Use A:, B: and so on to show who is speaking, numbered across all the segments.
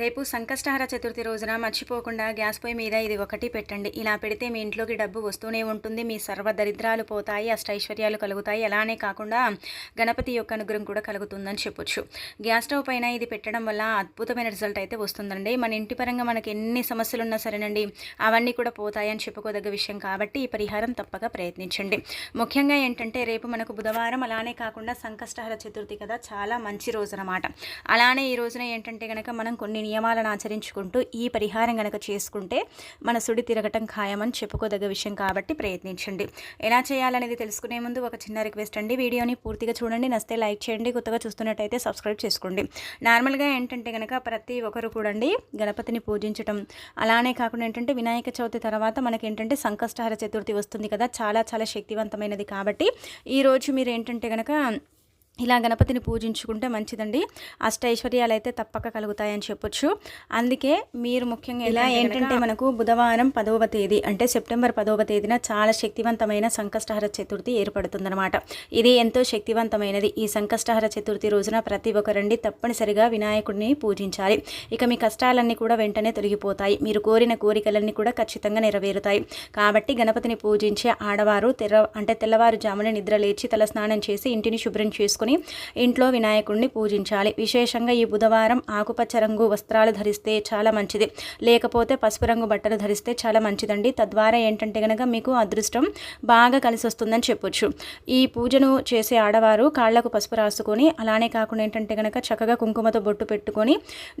A: రేపు సంకష్టహార చతుర్థి రోజున మర్చిపోకుండా గ్యాస్ పొయ్యి మీద ఇది ఒకటి పెట్టండి. ఇలా పెడితే మీ ఇంట్లోకి డబ్బు వస్తూనే ఉంటుంది. మీ సర్వ దరిద్రాలు పోతాయి అష్టైశ్వర్యాలు కలుగుతాయి. అలానే కాకుండా గణపతి యొక్క అనుగ్రహం కూడా కలుగుతుందని చెప్పొచ్చు. గ్యాస్ స్టవ్ పైన ఇది పెట్టడం వల్ల అద్భుతమైన రిజల్ట్ అయితే వస్తుందండి. మన ఇంటి పరంగా మనకి ఎన్ని సమస్యలు ఉన్నా సరేనండి అవన్నీ కూడా పోతాయని చెప్పుకోదగ్గ విషయం కాబట్టి ఈ పరిహారం తప్పక ప్రయత్నించండి. ముఖ్యంగా ఏంటంటే రేపు మనకు బుధవారం అలానే కాకుండా సంకష్టహార చతుర్థి కదా చాలా మంచి రోజు అనమాట అలానే ఈ రోజున ఏంటంటే కనుక మనం కొన్ని నియమాలను ఆచరించుకుంటూ ఈ పరిహారం కనుక చేసుకుంటే మన సుడి తిరగటం ఖాయమని చెప్పుకోదగ్గ విషయం కాబట్టి ప్రయత్నించండి. ఎలా చేయాలనేది తెలుసుకునే ముందు ఒక చిన్న రిక్వెస్ట్ అండి. వీడియోని పూర్తిగా చూడండి. నస్తే లైక్ చేయండి. కొత్తగా చూస్తున్నట్టయితే సబ్స్క్రైబ్ చేసుకోండి. నార్మల్గా ఏంటంటే కనుక ప్రతి ఒక్కరు కూడండి గణపతిని పూజించటం అలానే కాకుండా ఏంటంటే వినాయక చవితి తర్వాత మనకి ఏంటంటే సంకష్టహార చతుర్థి వస్తుంది కదా. చాలా చాలా శక్తివంతమైనది కాబట్టి ఈరోజు మీరు ఏంటంటే కనుక ఇలా గణపతిని పూజించుకుంటే మంచిదండి. అష్ట ఐశ్వర్యాలు అయితే తప్పక కలుగుతాయని చెప్పొచ్చు. అందుకే మీరు ముఖ్యంగా ఇలా ఏంటంటే మనకు బుధవారం పదవ తేదీ అంటే సెప్టెంబర్ పదవ తేదీన చాలా శక్తివంతమైన సంకష్టహర చతుర్థి ఏర్పడుతుందన్నమాట. ఇది ఎంతో శక్తివంతమైనది. ఈ సంకష్టహర చతుర్థి రోజున ప్రతి ఒక్కరండి తప్పనిసరిగా వినాయకుడిని పూజించాలి. ఇక మీ కష్టాలన్నీ కూడా వెంటనే తొలగిపోతాయి. మీరు కోరిన కోరికలన్నీ కూడా ఖచ్చితంగా నెరవేరుతాయి. కాబట్టి గణపతిని పూజించే ఆడవారు తెర అంటే తెల్లవారుజామున నిద్ర లేచి తలస్నానం చేసి ఇంటిని శుభ్రం చేసుకుని ఇంట్లో వినాయకుడిని పూజించాలి. విశేషంగా ఈ బుధవారం ఆకుపచ్చ రంగు వస్త్రాలు ధరిస్తే చాలా మంచిది. లేకపోతే పసుపు రంగు బట్టలు ధరిస్తే చాలా మంచిదండి. తద్వారా ఏంటంటే కనుక మీకు అదృష్టం బాగా కలిసి వస్తుందని చెప్పొచ్చు. ఈ పూజను చేసే ఆడవారు కాళ్ళకు పసుపు రాసుకొని అలానే కాకుండా ఏంటంటే కనుక చక్కగా కుంకుమతో బొట్టు పెట్టుకొని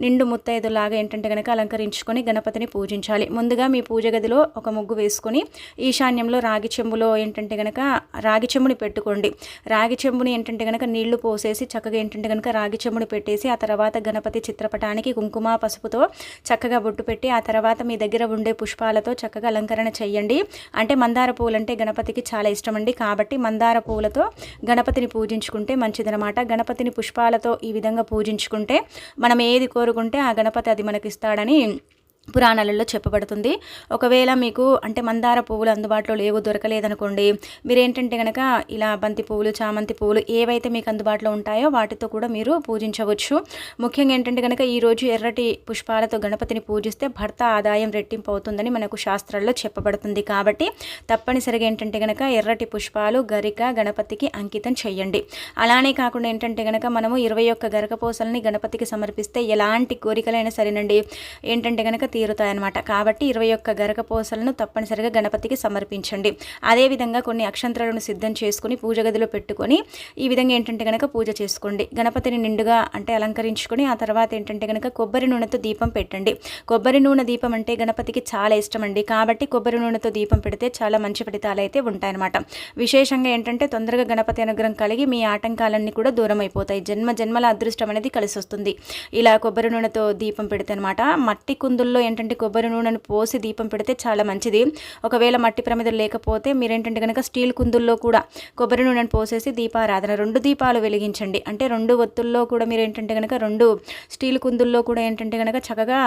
A: నిండు ముత్తైదులాగా ఏంటంటే కనుక అలంకరించుకొని గణపతిని పూజించాలి. ముందుగా మీ పూజ గదిలో ఒక ముగ్గు వేసుకొని ఈశాన్యంలో రాగి చెంబులో ఏంటంటే కనుక రాగి చెంబుని పెట్టుకోండి. రాగి చెంబుని ఏంటంటే కనుక నీళ్ళు పోసేసి చక్కగా ఏంటంటే కనుక రాగి చెంబుని పెట్టేసి ఆ తర్వాత గణపతి చిత్రపటానికి కుంకుమ పసుపుతో చక్కగా బొట్టు పెట్టి ఆ తర్వాత మీ దగ్గర ఉండే పుష్పాలతో చక్కగా అలంకరణ చేయండి అంటే మందార పూలంటే గణపతికి చాలా ఇష్టం అండి కాబట్టి మందార పూలతో గణపతిని పూజించుకుంటే మంచిదనమాట గణపతిని పుష్పాలతో ఈ విధంగా పూజించుకుంటే మనం ఏది కోరుకుంటే ఆ గణపతి అది మనకి ఇస్తాడని పురాణాలలో చెప్పబడుతుంది. ఒకవేళ మీకు అంటే మందార పువ్వులు అందుబాటులో లేవు దొరకలేదనుకోండి మీరు ఏంటంటే కనుక ఇలా బంతి పువ్వులు చామంతి పువ్వులు ఏవైతే మీకు అందుబాటులో ఉంటాయో వాటితో కూడా మీరు పూజించవచ్చు. ముఖ్యంగా ఏంటంటే కనుక ఈరోజు ఎర్రటి పుష్పాలతో గణపతిని పూజిస్తే భర్త ఆదాయం రెట్టింపు అవుతుందని మనకు శాస్త్రాల్లో చెప్పబడుతుంది. కాబట్టి తప్పనిసరిగా ఏంటంటే కనుక ఎర్రటి పుష్పాలు గరిక గణపతికి అంకితం చేయండి. అలానే కాకుండా ఏంటంటే కనుక మనము ఇరవై ఒక్క గరకపోసల్ని గణపతికి సమర్పిస్తే ఎలాంటి కోరికలైనా సరేనండి. ఏంటంటే కనుక తీరుతాయన్నమాట. కాబట్టి ఇరవై ఒక్క గరకపోసలను తప్పనిసరిగా గణపతికి సమర్పించండి. అదేవిధంగా కొన్ని అక్షంతరాలను సిద్ధం చేసుకుని పూజ గదిలో పెట్టుకొని ఈ విధంగా ఏంటంటే కనుక పూజ చేసుకోండి. గణపతిని నిండుగా అంటే అలంకరించుకొని ఆ తర్వాత ఏంటంటే కనుక కొబ్బరి నూనెతో దీపం పెట్టండి. కొబ్బరి నూనె దీపం అంటే గణపతికి చాలా ఇష్టం అండి కాబట్టి కొబ్బరి నూనెతో దీపం పెడితే చాలా మంచి ఫలితాలు అయితే ఉంటాయన్నమాట. విశేషంగా ఏంటంటే తొందరగా గణపతి అనుగ్రహం కలిగి మీ ఆటంకాలన్నీ కూడా దూరం అయిపోతాయి. జన్మ జన్మల అదృష్టం అనేది కలిసి వస్తుంది ఇలా కొబ్బరి నూనెతో దీపం పెడితే అనమాట మట్టి కుందుల్లో ఏంటంటే కొబ్బరి నూనెను పోసి దీపం పెడితే చాలా మంచిది. ఒకవేళ మట్టి ప్రమిదలు లేకపోతే మీరేంటంటే కనుక స్టీల్ కుందుల్లో కూడా కొబ్బరి నూనెను పోసేసి దీపారాధన రెండు దీపాలు వెలిగించండి. అంటే రెండు ఒత్తుల్లో కూడా మీరు ఏంటంటే కనుక రెండు స్టీల్ కుందుల్లో కూడా ఏంటంటే కనుక చక్కగా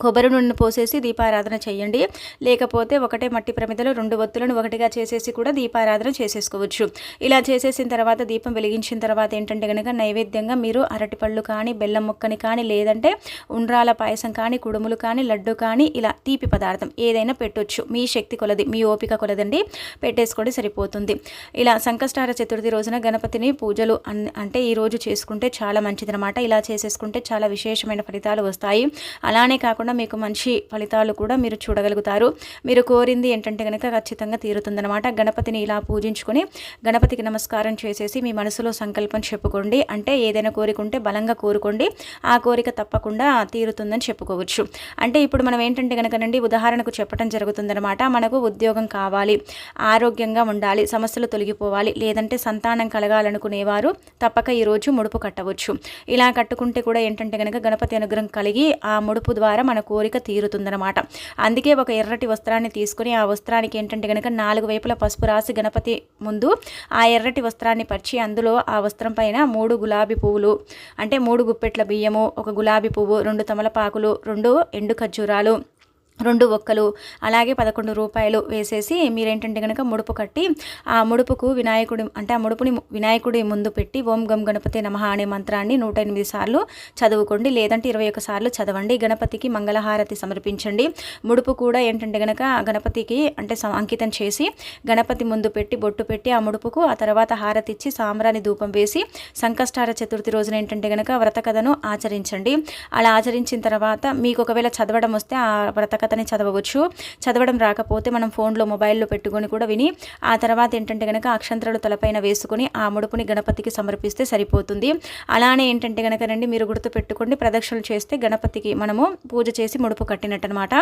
A: కొబ్బరి నూనె పోసేసి దీపారాధన చేయండి లేకపోతే ఒకటే మట్టి ప్రమిదలో రెండు ఒత్తులను ఒకటిగా చేసేసి కూడా దీపారాధన చేసేసుకోవచ్చు. ఇలా చేసేసిన తర్వాత దీపం వెలిగించిన తర్వాత ఏంటంటే కనుక నైవేద్యంగా మీరు అరటిపళ్ళు కానీ బెల్లం ముక్కని కానీ లేదంటే ఉండ్రాల పాయసం కానీ కుడుములు కానీ లడ్డు కానీ ఇలా తీపి పదార్థం ఏదైనా పెట్టొచ్చు. మీ శక్తి కొలది మీ ఓపిక కొలదండి. పెట్టేసుకోండి సరిపోతుంది. ఇలా సంకష్టార చతుర్థి రోజున గణపతిని పూజలు అన్- అంటే ఈరోజు చేసుకుంటే చాలా మంచిదనమాట ఇలా చేసేసుకుంటే చాలా విశేషమైన ఫలితాలు వస్తాయి. అలానే కాకుండా మీకు మంచి ఫలితాలు కూడా మీరు చూడగలుగుతారు. మీరు కోరింది ఏంటంటే కనుక ఖచ్చితంగా తీరుతుందనమాట గణపతిని ఇలా పూజించుకొని గణపతికి నమస్కారం చేసేసి మీ మనసులో సంకల్పం చెప్పుకోండి. అంటే ఏదైనా కోరికుంటే బలంగా కోరుకోండి. ఆ కోరిక తప్పకుండా తీరుతుందని చెప్పుకోవచ్చు. అంటే ఇప్పుడు మనం ఏంటంటే కనుకనండి ఉదాహరణకు చెప్పడం జరుగుతుందనమాట మనకు ఉద్యోగం కావాలి ఆరోగ్యంగా ఉండాలి సమస్యలు తొలగిపోవాలి లేదంటే సంతానం కలగాలనుకునేవారు తప్పక ఈరోజు ముడుపు కట్టవచ్చు. ఇలా కట్టుకుంటే కూడా ఏంటంటే కనుక గణపతి అనుగ్రహం కలిగి ఆ ముడుపు ద్వారా మన కోరిక తీరుతుందన్నమాట. అందుకే ఒక ఎర్రటి వస్త్రాన్ని తీసుకుని ఆ వస్త్రానికి ఏంటంటే కనుక నాలుగు వైపుల పసుపు రాసి గణపతి ముందు ఆ ఎర్రటి వస్త్రాన్ని పరిచి అందులో ఆ వస్త్రం పైన మూడు గులాబీ పువ్వులు అంటే మూడు గుప్పెట్ల బియ్యము ఒక గులాబీ పువ్వు రెండు తమలపాకులు రెండు ఎండు ఖర్జూరాలు రెండు ఒక్కలు అలాగే పదకొండు రూపాయలు వేసేసి మీరేంటంటే కనుక ముడుపు కట్టి ఆ ముడుపుకు వినాయకుడి అంటే ఆ ముడుపుని వినాయకుడి ముందు పెట్టి ఓం గం గణపతి నమః అనే మంత్రాన్ని నూట ఎనిమిది సార్లు చదువుకోండి. లేదంటే ఇరవై ఒక్క సార్లు చదవండి. గణపతికి మంగళహారతి సమర్పించండి. ముడుపు కూడా ఏంటంటే కనుక గణపతికి అంటే అంకితం చేసి గణపతి ముందు పెట్టి బొట్టు పెట్టి ఆ ముడుపుకు ఆ తర్వాత హారతి ఇచ్చి సాంబ్రాణి ధూపం వేసి సంకష్టార చతుర్థి రోజున ఏంటంటే కనుక వ్రత కథను ఆచరించండి. అలా ఆచరించిన తర్వాత మీకు ఒకవేళ చదవడం వస్తే ఆ వ్రత కథని చదవవచ్చు. చదవడం రాకపోతే మనం ఫోన్లో మొబైల్లో పెట్టుకొని కూడా విని ఆ తర్వాత ఏంటంటే కనుక అక్షంతరాలు తలపైన వేసుకొని ఆ ముడుపుని గణపతికి సమర్పిస్తే సరిపోతుంది. అలానే ఏంటంటే కనుక రండి మీరు గుర్తుపెట్టుకోండి ప్రదక్షిణలు చేస్తే గణపతికి మనము పూజ చేసి ముడుపు కట్టినట్టు అనమాట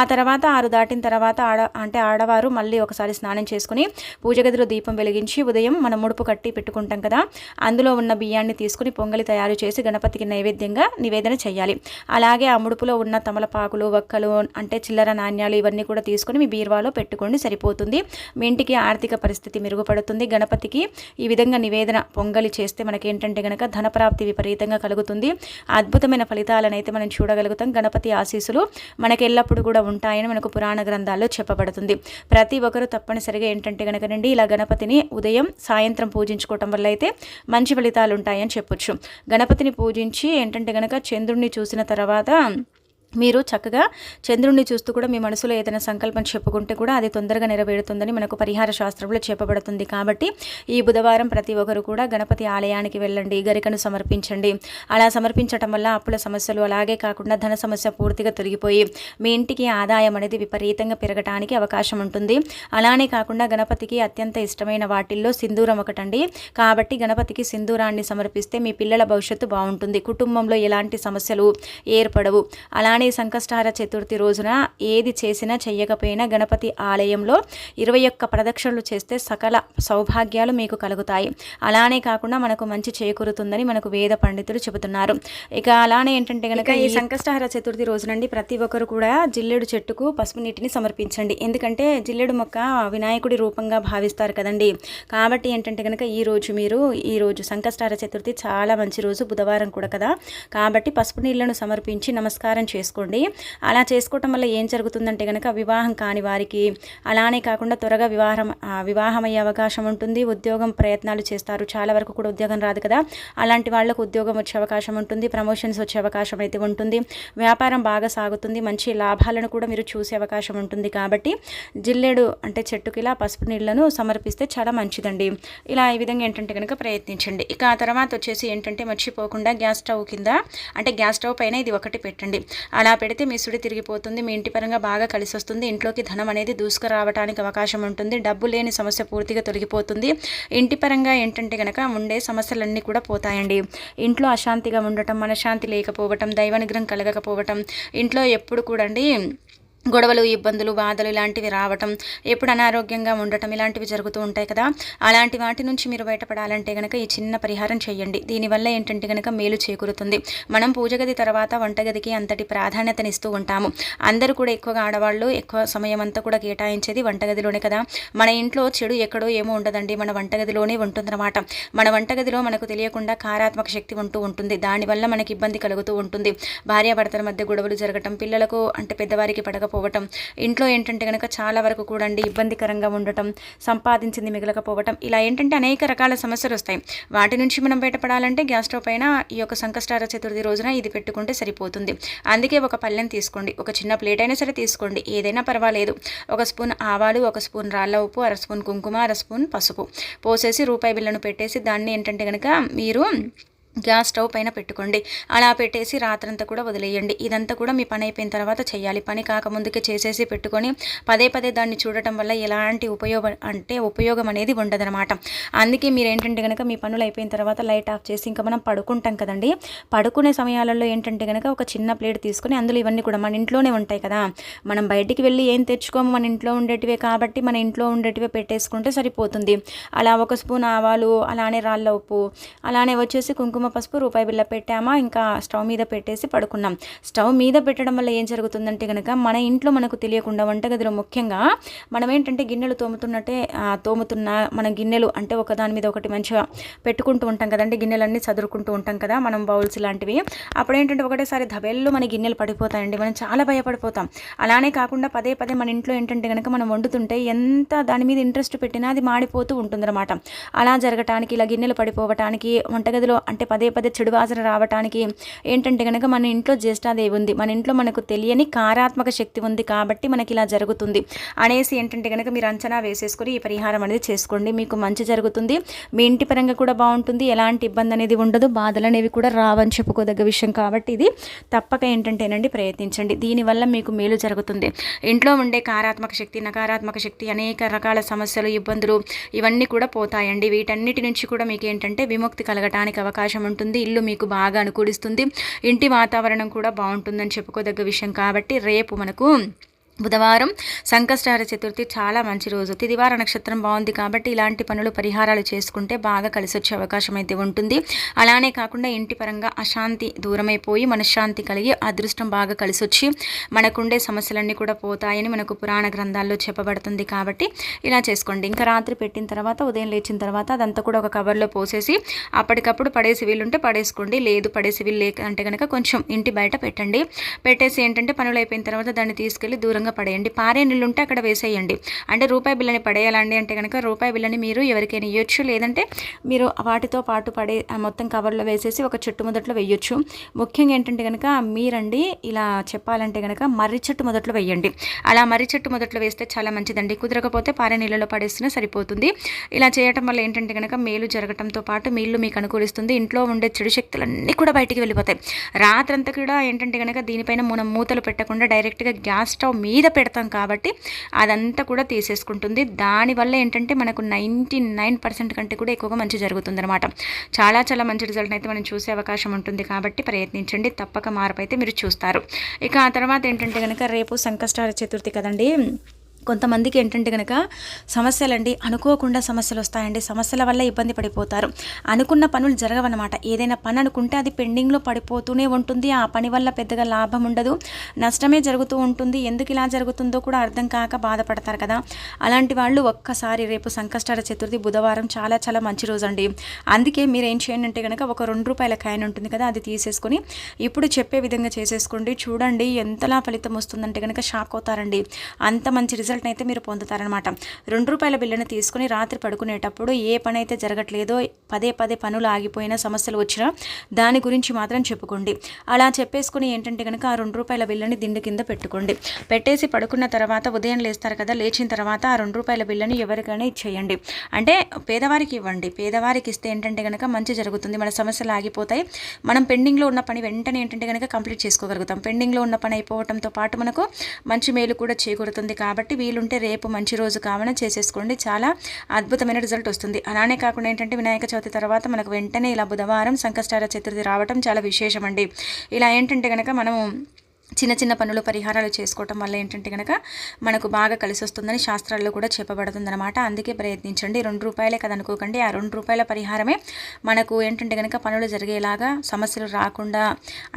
A: ఆ తర్వాత ఆరు దాటిన తర్వాత ఆడ అంటే ఆడవారు మళ్ళీ ఒకసారి స్నానం చేసుకుని పూజ గదిలో దీపం వెలిగించి ఉదయం మనం ముడుపు కట్టి పెట్టుకుంటాం కదా అందులో ఉన్న బియ్యాన్ని తీసుకుని పొంగలి తయారు చేసి గణపతికి నైవేద్యంగా నివేదన చేయాలి. అలాగే ఆ ముడుపులో ఉన్న తమలపాకులు వక్కలు అంటే చిల్లర నాణ్యాలు ఇవన్నీ కూడా తీసుకొని మీ బీరువాలో పెట్టుకోండి సరిపోతుంది. మీ ఇంటికి ఆర్థిక పరిస్థితి మెరుగుపడుతుంది. గణపతికి ఈ విధంగా నివేదన పొంగలి చేస్తే మనకి ఏంటంటే గనక ధనప్రాప్తి విపరీతంగా కలుగుతుంది. అద్భుతమైన ఫలితాలను అయితే మనం చూడగలుగుతాం. గణపతి ఆశీస్సులు మనకి ఎల్లప్పుడూ కూడా ఉంటాయని మనకు పురాణ గ్రంథాల్లో చెప్పబడుతుంది. ప్రతి ఒక్కరూ తప్పనిసరిగా ఏంటంటే గనక ఇలా గణపతిని ఉదయం సాయంత్రం పూజించుకోవటం వల్ల అయితే మంచి ఫలితాలు ఉంటాయని చెప్పొచ్చు. గణపతిని పూజించి ఏంటంటే కనుక చంద్రుడిని చూసిన తర్వాత మీరు చక్కగా చంద్రుడిని చూస్తూ కూడా మీ మనసులో ఏదైనా సంకల్పం చెప్పుకుంటే కూడా అది తొందరగా నెరవేరుతుందని మనకు పరిహార శాస్త్రంలో చెప్పబడుతుంది కాబట్టి ఈ బుధవారం ప్రతి ఒక్కరు కూడా గణపతి ఆలయానికి వెళ్ళండి గరికను సమర్పించండి. అలా సమర్పించటం వల్ల అప్పుల సమస్యలు అలాగే కాకుండా ధన సమస్య పూర్తిగా తొలగిపోయి మీ ఇంటికి ఆదాయం అనేది విపరీతంగా పెరగటానికి అవకాశం ఉంటుంది. అలానే కాకుండా గణపతికి అత్యంత ఇష్టమైన వాటిల్లో సింధూరం ఒకటండి. కాబట్టి గణపతికి సింధూరాన్ని సమర్పిస్తే మీ పిల్లల భవిష్యత్తు బాగుంటుంది. కుటుంబంలో ఎలాంటి సమస్యలు ఏర్పడవు. అలానే సంకష్టహార చతుర్థి రోజున ఏది చేసినా చెయ్యకపోయినా గణపతి ఆలయంలో ఇరవై ఒక్క ప్రదక్షిణలు చేస్తే సకల సౌభాగ్యాలు మీకు కలుగుతాయి. అలానే కాకుండా మనకు మంచి చేకూరుతుందని మనకు వేద పండితులు చెబుతున్నారు. ఇక అలానే ఏంటంటే కనుక ఈ సంకష్టహార చతుర్థి రోజునండి ప్రతి ఒక్కరు కూడా జిల్లెడు చెట్టుకు పసుపు నీటిని సమర్పించండి. ఎందుకంటే జిల్లెడు మొక్క వినాయకుడి రూపంగా భావిస్తారు కదండి. కాబట్టి ఏంటంటే కనుక ఈ రోజు మీరు ఈ రోజు సంకష్టహార చతుర్థి చాలా మంచి రోజు బుధవారం కూడా కదా. కాబట్టి పసుపు నీళ్ళను సమర్పించి నమస్కారం చేసుకోండి. అలా చేసుకోవటం వల్ల ఏం జరుగుతుందంటే కనుక వివాహం కాని వారికి అలానే కాకుండా త్వరగా వివాహం వివాహం అయ్యే అవకాశం ఉంటుంది. ఉద్యోగం ప్రయత్నాలు చేస్తారు. చాలా వరకు కూడా ఉద్యోగం రాదు కదా. అలాంటి వాళ్ళకు ఉద్యోగం వచ్చే అవకాశం ఉంటుంది. ప్రమోషన్స్ వచ్చే అవకాశం అయితే ఉంటుంది. వ్యాపారం బాగా సాగుతుంది. మంచి లాభాలను కూడా మీరు చూసే అవకాశం ఉంటుంది కాబట్టి జిల్లేడు అంటే చెట్టుకి ఇలా పసుపు నీళ్ళను సమర్పిస్తే చాలా మంచిదండి. ఇలా ఈ విధంగా ఏంటంటే కనుక ప్రయత్నించండి. ఇక ఆ తర్వాత వచ్చేసి ఏంటంటే మర్చిపోకుండా గ్యాస్ స్టవ్ కింద అంటే గ్యాస్ స్టవ్ పైన ఇది ఒకటి పెట్టండి. అలా పెడితే మీ సుడి తిరిగిపోతుంది మీ ఇంటి పరంగా బాగా కలిసి వస్తుంది ఇంట్లోకి ధనం అనేది దూసుకురావడానికి అవకాశం ఉంటుంది డబ్బు లేని సమస్య పూర్తిగా తొలగిపోతుంది. ఇంటి పరంగా ఏంటంటే కనుక ఉండే సమస్యలన్నీ కూడా పోతాయండి. ఇంట్లో అశాంతిగా ఉండటం మనశ్శాంతి లేకపోవటం దైవానుగ్రహం కలగకపోవటం ఇంట్లో ఎప్పుడు కూడా అండి గొడవలు ఇబ్బందులు బాధలు ఇలాంటివి రావటం ఎప్పుడు అనారోగ్యంగా ఉండటం ఇలాంటివి జరుగుతూ ఉంటాయి కదా. అలాంటి వాటి నుంచి మీరు బయటపడాలంటే కనుక ఈ చిన్న పరిహారం చేయండి. దీనివల్ల ఏంటంటే కనుక మేలు చేకూరుతుంది. మనం పూజగది తర్వాత వంటగదికి అంతటి ప్రాధాన్యతనిస్తూ ఉంటాము. అందరూ కూడా ఎక్కువగా ఆడవాళ్ళు ఎక్కువ సమయం అంతా కూడా కేటాయించేది వంటగదిలోనే కదా. మన ఇంట్లో చెడు ఎక్కడో ఏమో ఉండదండి. మన వంటగదిలోనే ఉంటుందన్నమాట. మన వంటగదిలో మనకు తెలియకుండా కారాత్మక శక్తి ఉంటూ ఉంటుంది. దానివల్ల మనకి ఇబ్బంది కలుగుతూ ఉంటుంది. భార్యాభర్తల మధ్య గొడవలు జరగటం పిల్లలకు అంటే పెద్దవారికి పడకపో మిగలకపోవటం ఇంట్లో ఏంటంటే కనుక చాలా వరకు కూడా అండి ఇబ్బందికరంగా ఉండటం సంపాదించింది మిగలకపోవటం ఇలా ఏంటంటే అనేక రకాల సమస్యలు వస్తాయి. వాటి నుంచి మనం బయటపడాలంటే గ్యాస్ స్టవ్ పైన ఈ యొక్క సంకష్టార చతుర్థి రోజున ఇది పెట్టుకుంటే సరిపోతుంది. అందుకే ఒక పళ్ళెం తీసుకోండి ఒక చిన్న ప్లేట్ అయినా సరే తీసుకోండి ఏదైనా పర్వాలేదు. ఒక స్పూన్ ఆవాలు ఒక స్పూన్ రాళ్ళ ఉప్పు అర స్పూన్ కుంకుమ అర స్పూన్ పసుపు. పోసేసి రూపాయి బిళ్ళను పెట్టేసి దాన్ని ఏంటంటే కనుక మీరు గ్యాస్ స్టవ్ పైన పెట్టుకోండి. అలా పెట్టేసి రాత్రంతా కూడా వదిలేయండి. ఇదంతా కూడా మీ పని అయిపోయిన తర్వాత చేయాలి. పని కాకముందుకే చేసేసి పెట్టుకొని పదే పదే దాన్ని చూడటం వల్ల ఎలాంటి ఉపయోగం అంటే ఉపయోగం అనేది ఉండదనమాట అందుకే మీరు ఏంటంటే కనుక మీ పనులు అయిపోయిన తర్వాత లైట్ ఆఫ్ చేసి ఇంకా మనం పడుకుంటాం కదండి. పడుకునే సమయాలలో ఏంటంటే కనుక ఒక చిన్న ప్లేట్ తీసుకొని అందులో ఇవన్నీ కూడా మన ఇంట్లోనే ఉంటాయి కదా. మనం బయటికి వెళ్ళి ఏం తెచ్చుకోము? మన ఇంట్లో ఉండేటివే కాబట్టి మన ఇంట్లో ఉండేటివే పెట్టేసుకుంటే సరిపోతుంది. అలా ఒక స్పూన్ ఆవాలు అలానే రాళ్ళ ఉప్పు అలానే వచ్చేసి కుంకుమ కుంకుమ పసుపు రూపాయి బిల్ల పెట్టామా ఇంకా స్టవ్ మీద పెట్టేసి పడుకున్నాం. స్టవ్ మీద పెట్టడం వల్ల ఏం జరుగుతుందంటే కనుక మన ఇంట్లో మనకు తెలియకుండా వంటగదిలో ముఖ్యంగా మనం ఏంటంటే గిన్నెలు తోముతున్నట్టే తోముతున్న మన గిన్నెలు అంటే ఒకదాని మీద ఒకటి మంచిగా పెట్టుకుంటూ ఉంటాం కదండి గిన్నెలన్నీ చదురుకుంటూ ఉంటాం కదా మనం బౌల్స్ లాంటివి. అప్పుడు ఏంటంటే ఒకటేసారి ధబెల్లో మన గిన్నెలు పడిపోతాయండి మనం చాలా భయపడిపోతాం. అలానే కాకుండా పదే పదే మన ఇంట్లో ఏంటంటే కనుక మనం వండుతుంటే ఎంత దాని మీద ఇంట్రెస్ట్ పెట్టినా అది మాడిపోతూ ఉంటుందన్నమాట. అలా జరగటానికి ఇలా గిన్నెలు పడిపోవటానికి వంటగదిలో అంటే పదే పదే చెడు వాసన రావటానికి ఏంటంటే కనుక మన ఇంట్లో జ్యేష్ఠాదేవి ఉంది. మన ఇంట్లో మనకు తెలియని కారాత్మక శక్తి ఉంది కాబట్టి మనకి ఇలా జరుగుతుంది. అనేసి ఏంటంటే కనుక మీరు అంచనా వేసేసుకొని ఈ పరిహారం అనేది చేసుకోండి. మీకు మంచి జరుగుతుంది. మీ ఇంటి పరంగా కూడా బాగుంటుంది. ఎలాంటి ఇబ్బంది అనేది ఉండదు. బాధలు అనేవి కూడా రావని చెప్పుకోదగ్గ విషయం కాబట్టి ఇది తప్పక ఏంటంటేనండి ప్రయత్నించండి. దీనివల్ల మీకు మేలు జరుగుతుంది. ఇంట్లో ఉండే కారాత్మక శక్తి నకారాత్మక శక్తి అనేక రకాల సమస్యలు ఇబ్బందులు ఇవన్నీ కూడా పోతాయండి. వీటన్నిటి నుంచి కూడా మీకు ఏంటంటే విముక్తి కలగటానికి అవకాశం ఉంటుంది ఇల్లు మీకు బాగా అనుకూలిస్తుంది ఇంటి వాతావరణం కూడా బాగుంటుందని చెప్పుకోదగ్గ విషయం కాబట్టి రేపు మనకు బుధవారం సంకష్టార చతుర్థి చాలా మంచి రోజు. తిదివార నక్షత్రం బాగుంది కాబట్టి ఇలాంటి పనులు పరిహారాలు చేసుకుంటే బాగా కలిసి వచ్చే అవకాశం అయితే ఉంటుంది. అలానే కాకుండా ఇంటి పరంగా అశాంతి దూరమైపోయి మనశ్శాంతి కలిగి అదృష్టం బాగా కలిసి వచ్చి మనకుండే సమస్యలన్నీ కూడా పోతాయని మనకు పురాణ గ్రంథాల్లో చెప్పబడుతుంది కాబట్టి ఇలా చేసుకోండి. ఇంకా రాత్రి పెట్టిన తర్వాత ఉదయం లేచిన తర్వాత అదంతా కూడా ఒక కవర్లో పోసేసి అప్పటికప్పుడు పడేసి వీలుంటే పడేసుకోండి. లేదు పడేసి వీళ్ళు లేక అంటే కనుక కొంచెం ఇంటి బయట పెట్టండి. పెట్టేసి ఏంటంటే పనులు అయిపోయిన తర్వాత దాన్ని తీసుకెళ్ళి దూరంగా దూరంగా పడేయండి. పారే నీళ్ళు ఉంటే అక్కడ వేసేయండి. అంటే రూపాయి బిల్లని పడేయాలండి అంటే కనుక రూపాయి బిల్లని మీరు ఎవరికైనా ఇవ్వచ్చు లేదంటే మీరు వాటితో పాటు పడే మొత్తం కవర్లో వేసేసి ఒక చెట్టు మొదట్లో వేయొచ్చు. ముఖ్యంగా ఏంటంటే కనుక మీరండి ఇలా చెప్పాలంటే కనుక మర్రి చెట్టు మొదట్లో వేయండి. అలా మర్రి చెట్టు మొదట్లో వేస్తే చాలా మంచిదండి. కుదరకపోతే పారే నీళ్ళలో పడేస్తేనే సరిపోతుంది. ఇలా చేయటం వల్ల ఏంటంటే కనుక మేలు జరగటంతో పాటు మీళ్ళు మీకు అనుకూలిస్తుంది. ఇంట్లో ఉండే చెడు శక్తులన్నీ కూడా బయటికి వెళ్ళిపోతాయి. రాత్రంతా కూడా ఏంటంటే కనుక దీనిపైన మనం మూతలు పెట్టకుండా డైరెక్ట్గా గ్యాస్ స్టవ్ మీ మీద పెడతాం కాబట్టి అదంతా కూడా తీసేసుకుంటుంది. దానివల్ల ఏంటంటే మనకు నైంటీ నైన్ పర్సెంట్ కంటే కూడా ఎక్కువగా మంచి జరుగుతుంది అనమాట చాలా చాలా మంచి రిజల్ట్ అయితే మనం చూసే అవకాశం ఉంటుంది కాబట్టి ప్రయత్నించండి. తప్పక మార్పు అయితే మీరు చూస్తారు. ఇక ఆ తర్వాత ఏంటంటే కనుక రేపు సంకష్టాల చతుర్థి కదండి. కొంతమందికి ఏంటంటే కనుక సమస్యలండి అనుకోకుండా సమస్యలు వస్తాయండి. సమస్యల వల్ల ఇబ్బంది పడిపోతారు. అనుకున్న పనులు జరగవన్నమాట. ఏదైనా పని అనుకుంటే అది పెండింగ్లో పడిపోతూనే ఉంటుంది. ఆ పని వల్ల పెద్దగా లాభం ఉండదు. నష్టమే జరుగుతూ ఉంటుంది. ఎందుకు ఇలా జరుగుతుందో కూడా అర్థం కాక బాధపడతారు కదా. అలాంటి వాళ్ళు ఒక్కసారి రేపు సంకష్టాల చతుర్థి బుధవారం చాలా చాలా మంచి రోజు అండి అందుకే మీరు ఏం చేయండి అంటే కనుక ఒక రెండు రూపాయల కాయన్ ఉంటుంది కదా అది తీసేసుకొని ఇప్పుడు చెప్పే విధంగా చేసేసుకోండి. చూడండి ఎంతలా ఫలితం వస్తుందంటే కనుక షాక్ అవుతారండి. అంత మంచి రిజల్ట్ రిజల్ట్ని అయితే మీరు పొందుతారనమాట రెండు రూపాయల బిల్లును తీసుకుని రాత్రి పడుకునేటప్పుడు ఏ పని అయితే జరగట్లేదో పదే పదే పనులు ఆగిపోయిన సమస్యలు వచ్చినా దాని గురించి మాత్రం చెప్పుకోండి. అలా చెప్పేసుకుని ఏంటంటే కనుక ఆ రెండు రూపాయల బిల్లుని దిండు కింద పెట్టుకోండి. పెట్టేసి పడుకున్న తర్వాత ఉదయం లేస్తారు కదా లేచిన తర్వాత ఆ రెండు రూపాయల బిల్లుని ఎవరికైనా ఇచ్చేయండి. అంటే పేదవారికి ఇవ్వండి. పేదవారికి ఇస్తే ఏంటంటే కనుక మంచి జరుగుతుంది. మన సమస్యలు ఆగిపోతాయి. మనం పెండింగ్లో ఉన్న పని వెంటనే ఏంటంటే కనుక కంప్లీట్ చేసుకోగలుగుతాం. పెండింగ్లో ఉన్న పని అయిపోవడంతో పాటు మనకు మంచి మేలు కూడా చేకూరుతుంది కాబట్టి వీలుంటే రేపు మంచి రోజు కావున చేసేసుకోండి. చాలా అద్భుతమైన రిజల్ట్ వస్తుంది. అలానే కాకుండా ఏంటంటే వినాయక చవితి తర్వాత మనకు వెంటనే ఇలా బుధవారం సంకష్టార చతుర్థి రావటం చాలా విశేషం అండి ఇలా ఏంటంటే కనుక మనము చిన్న చిన్న పనులు పరిహారాలు చేసుకోవటం వల్ల ఏంటంటే కనుక మనకు బాగా కలిసి వస్తుందని శాస్త్రాల్లో కూడా చెప్పబడుతుందన్నమాట. అందుకే ప్రయత్నించండి. రెండు రూపాయలే కదనుకోకండి ఆ రెండు రూపాయల పరిహారమే మనకు ఏంటంటే కనుక పనులు జరిగేలాగా సమస్యలు రాకుండా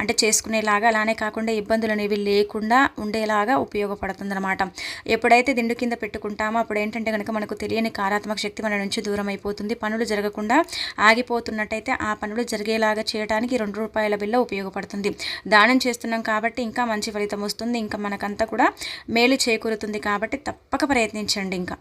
A: అంటే చేసుకునేలాగా అలానే కాకుండా ఇబ్బందులు అనేవి లేకుండా ఉండేలాగా ఉపయోగపడుతుందన్నమాట. ఎప్పుడైతే దిండు కింద పెట్టుకుంటామో అప్పుడు ఏంటంటే కనుక మనకు తెలియని కారాత్మక శక్తి మన నుంచి దూరం అయిపోతుంది. పనులు జరగకుండా ఆగిపోతున్నట్టయితే ఆ పనులు జరిగేలాగా చేయడానికి రెండు రూపాయల బిల్ల ఉపయోగపడుతుంది. దానం చేస్తున్నాం కాబట్టి ఇంకా మంచి ఫలితం వస్తుంది. ఇంకా మనకంతా కూడా మేలు చేకూరుతుంది కాబట్టి తప్పక ప్రయత్నించండి ఇంకా.